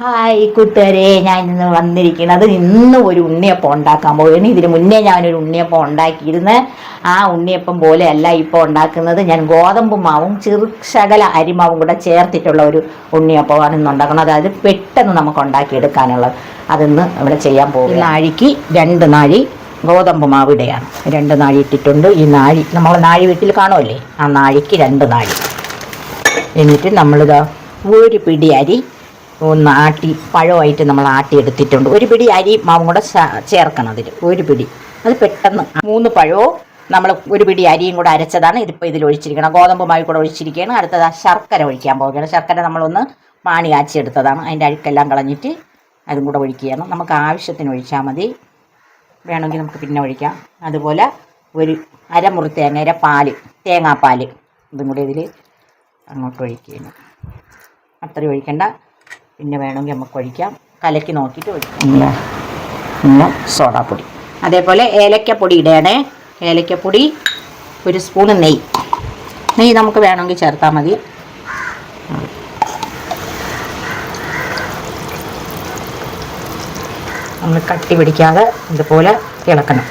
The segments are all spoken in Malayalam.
ഹായ് കൂട്ടുകാരെ ഞാൻ ഇന്ന് വന്നിരിക്കുന്നത് ഇന്ന് ഒരു ഉണ്ണിയപ്പം ഉണ്ടാക്കാൻ പോവുകയാണ്. ഇതിന് മുന്നേ ഞാനൊരു ഉണ്ണിയപ്പം ഉണ്ടാക്കിയിരുന്നു. ആ ഉണ്ണിയപ്പം പോലെയല്ല ഇപ്പോൾ ഉണ്ടാക്കുന്നത്. ഞാൻ ഗോതമ്പ് മാവും ചെറുശകല അരിമാവും കൂടെ ചേർത്തിട്ടുള്ള ഒരു ഉണ്ണിയപ്പമാണ് ഇന്ന് ഉണ്ടാക്കുന്നത്. അതായത് പെട്ടെന്ന് നമുക്ക് ഉണ്ടാക്കിയെടുക്കാനുള്ളത്. അതിന്ന് ഇവിടെ ചെയ്യാൻ പോകും നാഴിക്ക് രണ്ട് നാഴി ഗോതമ്പ് മാവ് ഇടയാണ്. രണ്ട് നാഴി ഇട്ടിട്ടുണ്ട്. ഈ നാഴി നമ്മൾ നാഴി വീട്ടിൽ കാണുമല്ലേ? ആ നാഴിക്ക് രണ്ട് നാഴി. എന്നിട്ട് നമ്മളിതാ ഒരു പിടി അരി ഒന്ന് ആട്ടി പഴമായിട്ട് നമ്മൾ ആട്ടി എടുത്തിട്ടുണ്ട്. ഒരു പിടി അരി മാവും കൂടെ ചേർക്കണം അതിൽ ഒരു പിടി. അത് പെട്ടെന്ന് മൂന്ന് പഴവും നമ്മൾ ഒരു പിടി അരിയും കൂടെ അരച്ചതാണ്. ഇതിപ്പോൾ ഇതിൽ ഒഴിച്ചിരിക്കണം. ഗോതമ്പ് കൂടെ ഒഴിച്ചിരിക്കുകയാണ്. അടുത്തത് ശർക്കര ഒഴിക്കാൻ പോവുകയാണ്. ശർക്കര നമ്മളൊന്ന് പാണി കാച്ചിയെടുത്തതാണ് അതിന്റെ അഴുക്കെല്ലാം കളഞ്ഞിട്ട് അതും കൂടെ ഒഴിക്കുകയാണ്. നമുക്ക് ആവശ്യത്തിന് ഒഴിച്ചാൽ മതി. വേണമെങ്കിൽ നമുക്ക് പിന്നെ ഒഴിക്കാം. അതുപോലെ ഒരു അരമുറി തേങ്ങയുടെ പാൽ തേങ്ങാപ്പാൽ ഇതും കൂടി ഇതിൽ അങ്ങോട്ട് ഒഴിക്കുകയാണ്. അത്രയും ഒഴിക്കണ്ട. പിന്നെ വേണമെങ്കിൽ നമുക്ക് ഒഴിക്കാം. കലക്കി നോക്കിയിട്ട് ഒഴിക്കാം. പിന്നെ സോഡാപ്പൊടി. അതേപോലെ ഏലക്കപ്പൊടി ഇടണേ. ഏലക്കപ്പൊടി ഒരു സ്പൂൺ നെയ്യ്. നെയ്യ് നമുക്ക് വേണമെങ്കിൽ ചേർത്താൽ മതി. നമ്മൾ കട്ടി പിടിക്കാതെ ഇതുപോലെ ഇളക്കണം.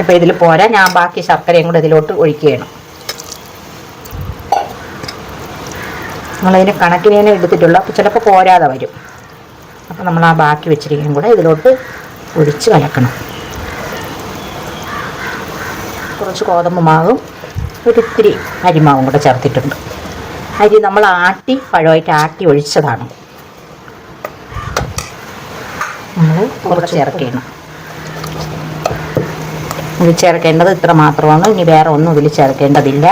ഇപ്പോൾ ഇതിൽ പോരാ. ഞാൻ ബാക്കി ശർക്കരയും കൂടെ ഇതിലോട്ട് ഒഴിക്കുകയാണ്. നമ്മളതിന് കണക്കിന് തന്നെ എടുത്തിട്ടുള്ളൂ അപ്പോൾ ചിലപ്പോൾ പോരാതെ വരും. അപ്പോൾ നമ്മൾ ആ ബാക്കി വെച്ചിരിക്കുന്ന കൂടെ ഇതിലോട്ട് ഒഴിച്ച് കലക്കണം. കുറച്ച് ഗോതമ്പ് മാവും ഒരിത്തിരി അരിമാവും കൂടെ ചേർത്തിട്ടുണ്ട്. അരി നമ്മൾ ആട്ടി പഴമായിട്ട് ആട്ടി ഒഴിച്ചതാണ്. നമ്മൾ കുറച്ച് ചേർക്കണം. ഇത് ചേർക്കേണ്ടത് ഇത്ര മാത്രമാണ്. ഇനി വേറെ ഒന്നും ഇതിൽ ചേർക്കേണ്ടതില്ല.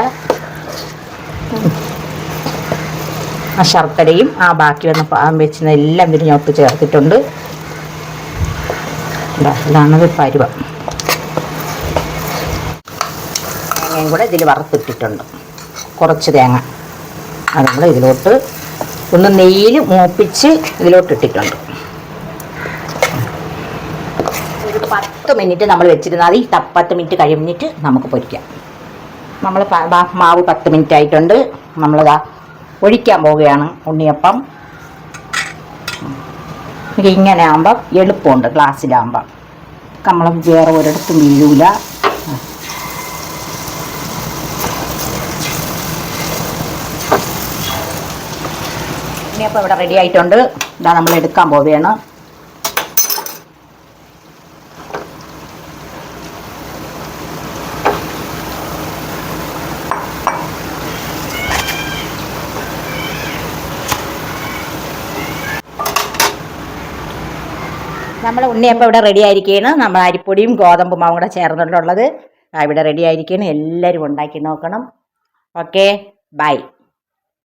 ആ ശർക്കരയും ആ ബാക്കി വന്ന പാ- വെച്ചിരുന്ന എല്ലാം ഇതിന് ഞാൻ ഒത്ത് ചേർത്തിട്ടുണ്ട്. ഇതാ, ഇതാണ് പരുവം. തേങ്ങയും കൂടെ ഇതിൽ വറുത്തിട്ടിട്ടുണ്ട്. കുറച്ച് തേങ്ങ. അത് നമ്മൾ ഇതിലോട്ട് ഒന്ന് നെയ്യിൽ മൂപ്പിച്ച് ഇതിലോട്ട് ഇട്ടിട്ടുണ്ട് ഒരു പത്ത് മിനിറ്റ് നമ്മൾ വെച്ചിരുന്നാൽ ഈ പത്ത് മിനിറ്റ് കഴിഞ്ഞിട്ട് നമുക്ക് പൊരിക്കാം. നമ്മൾ മാവ് പത്ത് മിനിറ്റ് ആയിട്ടുണ്ട് നമ്മളിതാ ഒഴിക്കാൻ പോവുകയാണ് ഉണ്ണിയപ്പം. ഇങ്ങനെ ആകുമ്പം എളുപ്പമുണ്ട് ഗ്ലാസ്സിലാകുമ്പം നമ്മൾ വേറെ ഒരിടത്തും വീഴൂല. ഉണ്ണിയപ്പം ഇവിടെ റെഡി ആയിട്ടുണ്ട്. ഇതാ നമ്മൾ എടുക്കാൻ പോവുകയാണ്. നമ്മൾ ഉണ്ണിയപ്പം ഇവിടെ റെഡി ആയിരിക്കുകയാണ് നമ്മൾ അരിപ്പൊടിയും ഗോതമ്പും മാവും കൂടെ ചേർന്നിട്ടുള്ളത്. ഇവിടെ റെഡി ആയിരിക്കുകയാണ് എല്ലാവരും ഉണ്ടാക്കി നോക്കണം. Okay bye